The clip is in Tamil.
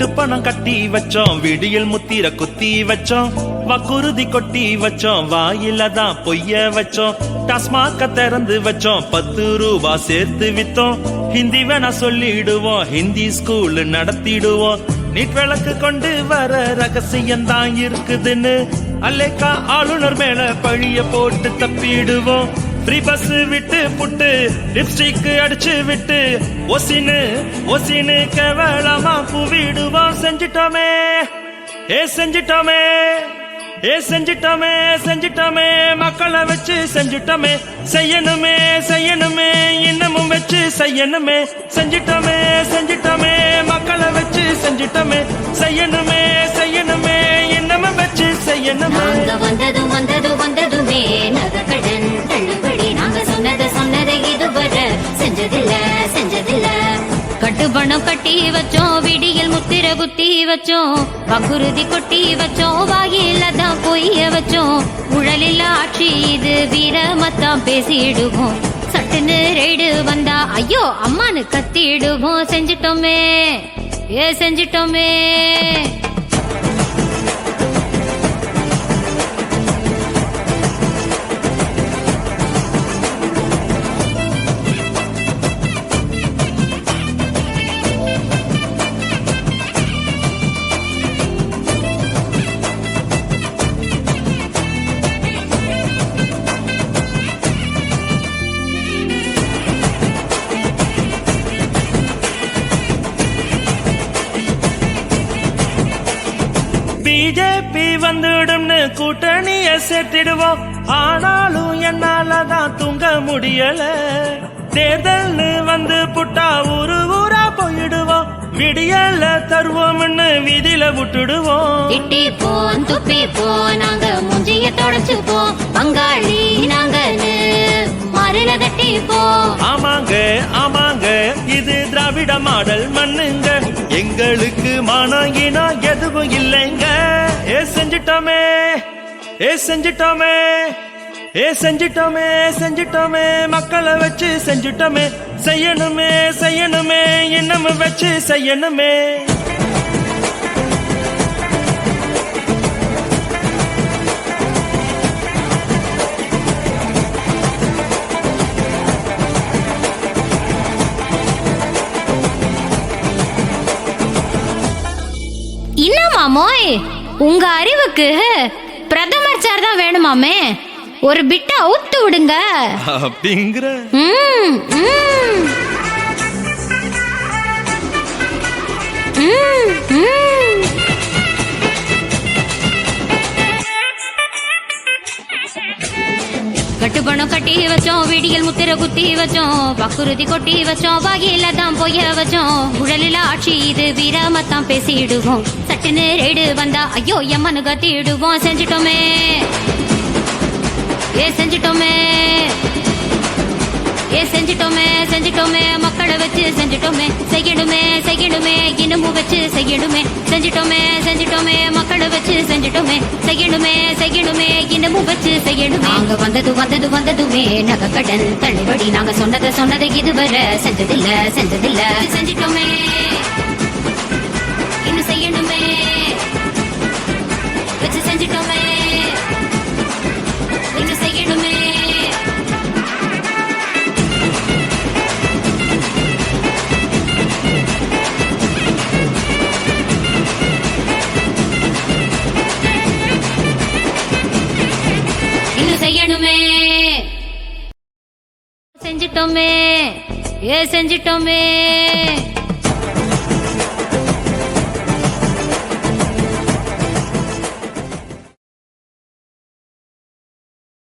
கட்டுப்பணம் கட்டி வச்சோம் விடியல் முத்திர குத்தி வச்சோம் வக்குருதி கொட்டி வச்சோம் வாயில தான் பொய்ய வச்சோம் டஸ்மாக்க திறந்து வச்சோம் பத்து ரூபா சேர்த்து வித்தோம். ஹிந்தி வேணா சொல்லிடுவோம் ஹிந்தி ஸ்கூல் நடத்திடுவோம். நீட் விளக்கு கொண்டு வர ரகசியம் தான் இருக்குதுன்னு அல்லேக்கா ஆளுநர் மேல பழிய போட்டு தப்பிடுவோம். ஃப்ரீ பஸ் விட்டு புட்டு லிப்ஸ்டிக் அடிச்சு விட்டு ஒசினு ஒசினு கேவலமா புவிடுவோம். செஞ்சிட்டோமே. ஏ செஞ்சிட்டோமே. ஏ செஞ்சிட்டோமே செஞ்சிட்டோமே. மக்களை வச்சு செஞ்சிட்டோமே. செய்யணுமே செய்யணுமே. இன்னமும் வச்சு செய்யணுமே. செஞ்சிட்டோமே செஞ்சிட்டோமே. மக்களை வச்சு செஞ்சிட்டோமே. செய்யணுமே செய்யணுமே. இன்னமும் வச்சு செய்யணுமே. பணம் கட்டி வச்சோம் விடியில் முத்திர குத்தி வச்சோம் வக்குருதி கொட்டி வச்சோம் வாயில தான் பொய்ய வச்சோம் உழலில் ஆட்சி இது வீரமத்தான் பேசிடுவோம். சட்டுன்னு ரெய்டு வந்தா ஐயோ அம்மானு கத்திடுவோம். செஞ்சிட்டோமே ஏ செஞ்சிட்டோமே. பிஜேபி வந்துடும்னு கூட்டணிய சேர்த்திடுவோம் ஆனாலும் என்னால தான் தூங்க முடியல. தேர்தல்னு வந்து புட்டா ஊரு ஊரா போயிடுவோம் விடியல தருவோம்னு விதியில விட்டுடுவோம் திட்டி போன் துப்பி போ நாங்க மூஞ்சிய தொடச்சு போ. பங்காளி நாங்கன்னு மருள கட்டி போ. ஆமாங்க ஆமாங்க இது திராவிட மாடல் மண்ணுங்க. எங்களுக்கு மானாங்கினா எதுவும் இல்லைங்க. ஏ செஞ்சிட்டோமே. ஏ செஞ்சிட்டோமே. ஏ செஞ்சிட்டோமே செஞ்சிட்டோமே. மக்களை வச்சு செஞ்சிட்டோமே. செய்யணுமே செய்யணுமே. இன்னமும் வச்சு செய்யணுமே. என்னமாமோய் உங்க அறிவுக்கு பிரதமர் சார் தான் வேணுமாமே. ஒரு பிட்ட அவுத்து விடுங்க. அப்படிங்கிற? ம், ம். ம், ம். கட்டுப்பணம் கட்டி வச்சோம் விடியல் முத்திர குத்தி வச்சோம் பக்குருதி கொட்டி வச்சோம் வகையில தான் பொய்ய வச்சோம். உழலில ஆட்சி இது வீரமத்தான் பேசிடுவோம். சட்டுன்னு ரெய்டு வந்தா ஐயோ எம்மனு கத்திடுவோம் செஞ்சிட்டோமே. ஏ செஞ்சிட்டோமே. ஏ செஞ்சிட்டோமே செஞ்சிட்டோமே. மக்களை வச்சு செஞ்சிட்டோமே. செய்யணுமே செய்யணுமே. இன்னமும் வச்சு செய்யணுமே. செஞ்சிட்டோமே செஞ்சிட்டோமே. மக்களை வச்சு செஞ்சிட்டோமே. செய்யணுமே செய்யணுமே. இன்னமும் வச்சு செய்யணுமே. நாங்க வந்தது வந்தது வந்ததுமே. நகை கடன் தள்ளுபடி. நாங்க சொன்னதை சொன்னதை இதுவரை செஞ்சதில்ல செஞ்சதில்ல. செஞ்சிட்டோமே. செஞ்சிட்டோமே ஏ செஞ்சிட்டோமே.